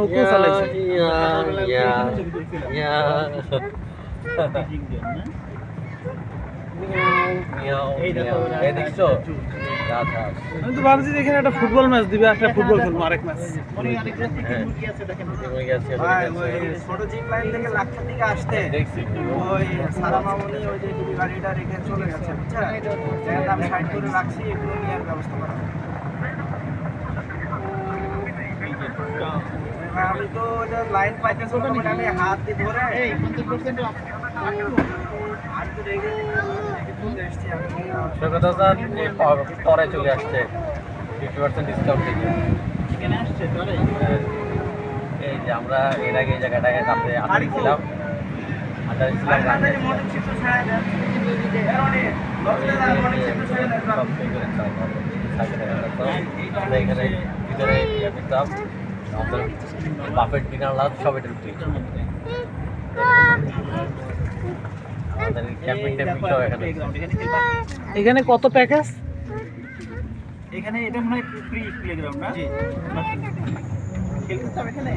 নৌকো চালাইছে আমি তো ভাবছি এখানে একটা ফুটবল ম্যাচ দিবে একটা ফুটবল খেলব আরেক ম্যাচ। ছোট জিপ আমি তো লাইন পরে চলে আসছে। ফিফটি পার্সেন্ট ডিসকাউন্ট এই যে আমরা এর আগে এই জায়গাটাকে কাপড়ে আটারি ছিলাম। আটারি ছিলাম এখানে বাপের ডিনার লাভ সব এটার ফ্রি এখানে। এখানে কত প্যাকেজ এখানে এটা মনে হয় ফ্রি প্লেগ্রাউন্ড না? জি। খেলতে চাও এখানে?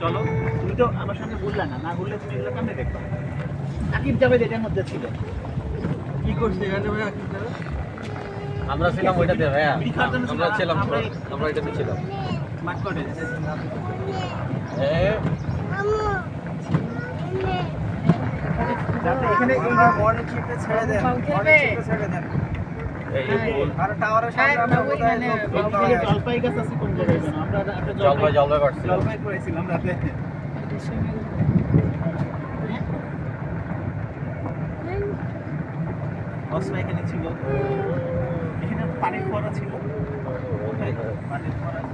চলো তুমি তো আমার সঙ্গে ঘুরলা না না ঘুরলে তুমি এগুলো কেমনে দেখো আকিব জাভেদ এটার মধ্যে ছিল। কি করছে এখানে ভাই আকিব আমরা ছিলাম ওইটাতে ভাইয়া। আমরা ছিলাম আমরা আমরা এটাতে ছিলাম। মাঠ করে এখানে এই যে মর্নিং শিফটে ছেড়ে দেন মর্নিং শিফটে ছেড়ে দেন। আর টাওয়ারের সামনে আমরা আছে। জলপাই গাছ আছে কোন জায়গায়? আমরা একটা জলপাই জলপাই করছিল জলপাই করেছিলাম রাতে। এখানে ছিল। এখানে পানির ফোয়ারা ছিল। পানির ফোয়ারা।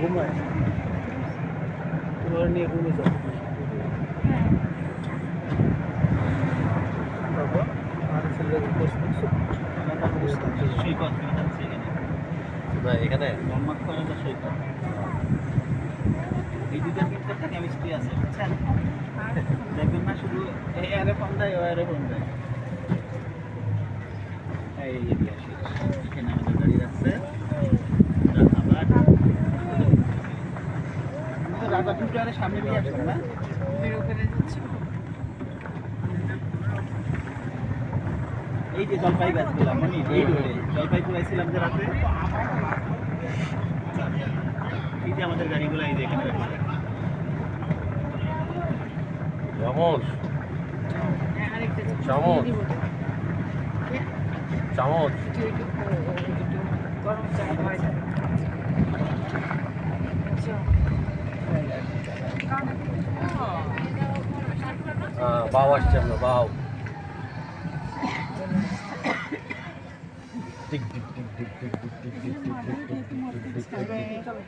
ঘুমায়। তোমার নিয়ে ঘুমে যাও। বাবা আর ছেলে উপোস করছ সৈকত কোথায় এখানে? মোহাম্মদ কলেজের সৈকত। বিদ্যুতের ভিতরে একটা দেখবেন না শুধু এই আরে ফোন ও আরে ফোন দেয়। এই এখানে আমাদের গাড়ি রাখছে। সামনে নিয়ে না। এই যে জলপাই গাছগুলো মানে এই রোডে জলপাই পুরাইছিলাম যে রাতে। এই যে আমাদের গাড়িগুলো এই যে এখানে চামচ। চামচ। চামচ। হ্যাঁ বাউ আসছে আমরা বাউ tick tick tick tick tick tick tick tick tick tick tick tick tick tick tick